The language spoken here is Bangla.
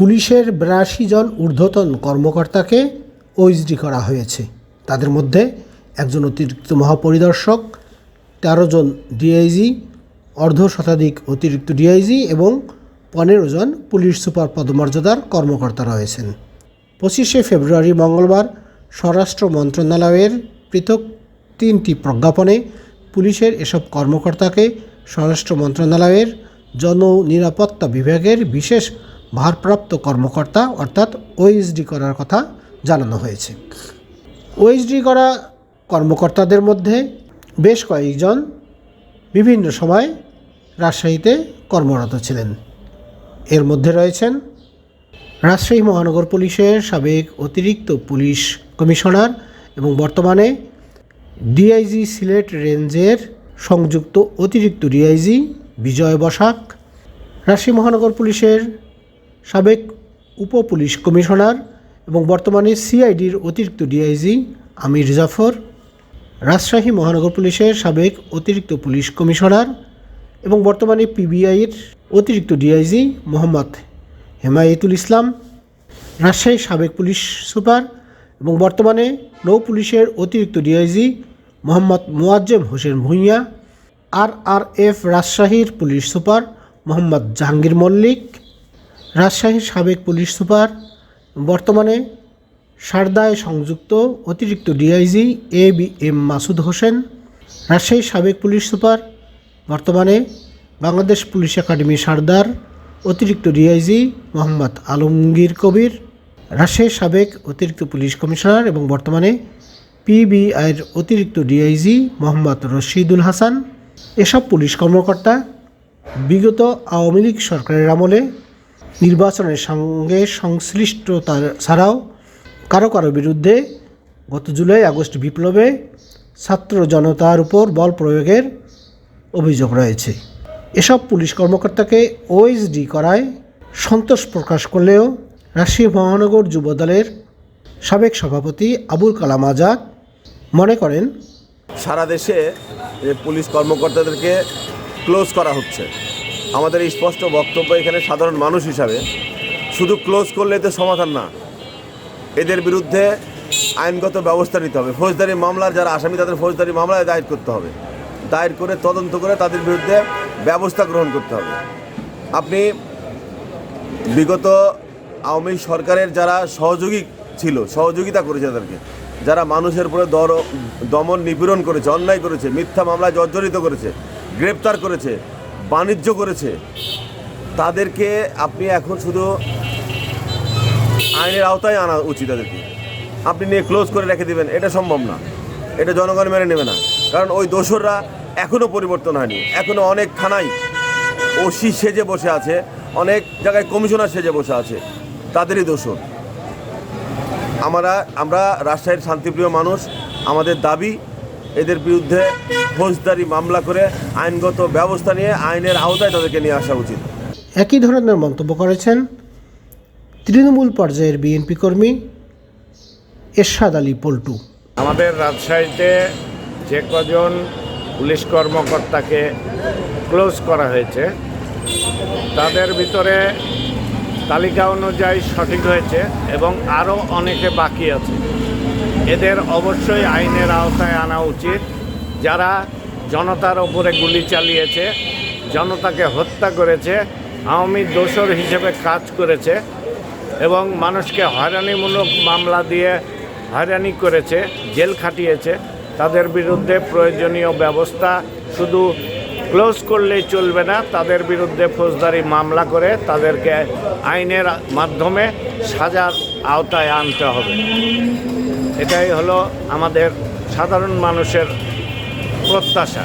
পুলিশের বিরাশি জন ঊর্ধ্বতন কর্মকর্তাকে ওইচডি করা হয়েছে। তাদের মধ্যে একজন অতিরিক্ত মহাপরিদর্শক, তেরো জন ডিআইজি, অর্ধ শতাধিক অতিরিক্ত ডিআইজি এবং পনেরো জন পুলিশ সুপার পদমর্যাদার কর্মকর্তা রয়েছেন। পঁচিশে ফেব্রুয়ারি মঙ্গলবার স্বরাষ্ট্র মন্ত্রণালয়ের পৃথক তিনটি প্রজ্ঞাপনে পুলিশের এসব কর্মকর্তাকে স্বরাষ্ট্র মন্ত্রণালয়ের জন নিরাপত্তা বিভাগের বিশেষ ভারপ্রাপ্ত কর্মকর্তা অর্থাৎ ওএসডি করার কথা জানানো হয়েছে। ওএসডি করা কর্মকর্তাদের মধ্যে বেশ কয়েকজন বিভিন্ন সময় রাজশাহীতে কর্মরত ছিলেন। এর মধ্যে রয়েছেন রাজশাহী মহানগর পুলিশের সাবেক অতিরিক্ত পুলিশ কমিশনার এবং বর্তমানে ডিআইজি সিলেট রেঞ্জের সংযুক্ত অতিরিক্ত ডিআইজি বিজয় বসাক। রাজশাহী মহানগর পুলিশের সাবেক উপ পুলিশ কমিশনার এবং বর্তমানে সিআইডির অতিরিক্ত ডিআইজি আমির জাফর, রাজশাহী মহানগর পুলিশের সাবেক অতিরিক্ত পুলিশ কমিশনার এবং বর্তমানে পিবিআইয়ের অতিরিক্ত ডিআইজি মোহাম্মদ হেমায়েতুল ইসলাম রাজশাহীর সাবেক পুলিশ সুপার এবং বর্তমানে নৌ পুলিশের অতিরিক্ত DIG Mohammad Moazzem Hossain Bhuiyan R R F রাজশাহীর পুলিশ সুপার মোহাম্মদ জাহাঙ্গীর মল্লিক রাজশাহীর সাবেক পুলিশ সুপার, বর্তমানে সারদায় সংযুক্ত অতিরিক্ত DIG A B M Masud Hossain, রাজশাহীর সাবেক পুলিশ সুপার, বর্তমানে বাংলাদেশ পুলিশ একাডেমি সারদার, অতিরিক্ত ডিআইজি মোহাম্মদ আলমগীর কবির, রাজশাহীর সাবেক অতিরিক্ত পুলিশ কমিশনার এবং বর্তমানে পিবিআইয়ের অতিরিক্ত ডিআইজি মোহাম্মদ রশিদুল হাসান। এসব পুলিশ কর্মকর্তা বিগত আওয়ামী লীগ সরকারের আমলে নির্বাচনের সঙ্গে সংশ্লিষ্টতা ছাড়াও কারও কারও বিরুদ্ধে গত জুলাই আগস্ট বিপ্লবে ছাত্র জনতার উপর বল প্রয়োগের অভিযোগ রয়েছে। এসব পুলিশ কর্মকর্তাকে ওএসডি করায় সন্তোষ প্রকাশ করলেও রাজশাহী মহানগর যুবদলের সাবেক সভাপতি আবুল কালাম আজাদ মনে করেন, সারা দেশে পুলিশ কর্মকর্তাদেরকে ক্লোজ করা হচ্ছে। আমাদের এই স্পষ্ট বক্তব্য এখানে সাধারণ মানুষ হিসাবে শুধু ক্লোজ করলে এতে সমাধান না। এদের বিরুদ্ধে আইনগত ব্যবস্থা নিতে হবে। ফৌজদারি মামলার যারা আসামি, তাদের ফৌজদারি মামলায় দায়ের করতে হবে। দায়ের করে, তদন্ত করে তাদের বিরুদ্ধে ব্যবস্থা গ্রহণ করতে হবে। আপনি বিগত আওয়ামী সরকারের যারা সহযোগী ছিল, সহযোগিতা করেছে তাদেরকে, যারা মানুষের উপরে দর, দমন নিপীড়ন করেছে, অন্যায় করেছে, মিথ্যা মামলায় জর্জরিত করেছে, গ্রেপ্তার করেছে বাণিজ্য করেছে, তাদেরকে আপনি এখন শুধু আইনের আওতায় আনা উচিত তাদেরকে। আপনি নিয়ে ক্লোজ করে রেখে দেবেন, এটা সম্ভব না। এটা জনগণ মেনে নেবে না। কারণ ওই দোসররা এখনও পরিবর্তন হয়নি এখনও অনেক থানায় ওসি সেজে বসে আছে, অনেক জায়গায় কমিশনার সেজে বসে আছে, তাদেরই দোষর আমরা আমরা রাজশাহীর শান্তিপ্রিয় মানুষ, আমাদের দাবি এদের বিরুদ্ধে ফৌজদারি মামলা করে আইনগত ব্যবস্থা নিয়ে আইনের আওতায় তাদেরকে নিয়ে আসা উচিত। একই ধরনের মন্তব্য করেছেন তৃণমূল পর্যায়ের বিএনপি কর্মী এরশাদ আলী পল্টু। আমাদের রাজশাহীতে যে কজন পুলিশ কর্মকর্তাকে ক্লোজ করা হয়েছে তাদের ভিতরে তালিকা অনুযায়ী সঠিক হয়েছে এবং আরও অনেকে বাকি আছে। এদের অবশ্যই আইনের আওতায় আনা উচিত। যারা জনতার ওপরে গুলি চালিয়েছে, জনতাকে হত্যা করেছে, আওয়ামী দোসর হিসেবে কাজ করেছে এবং মানুষকে হয়রানিমূলক মামলা দিয়ে হয়রানি করেছে, জেল খাটিয়েছে, তাদের বিরুদ্ধে প্রয়োজনীয় ব্যবস্থা শুধু ক্লোজ করলেই চলবে না। তাদের বিরুদ্ধে ফৌজদারি মামলা করে তাদেরকে আইনের মাধ্যমে সাজার আওতায় আনতে হবে। এটাই হলো আমাদের সাধারণ মানুষের প্রত্যাশা।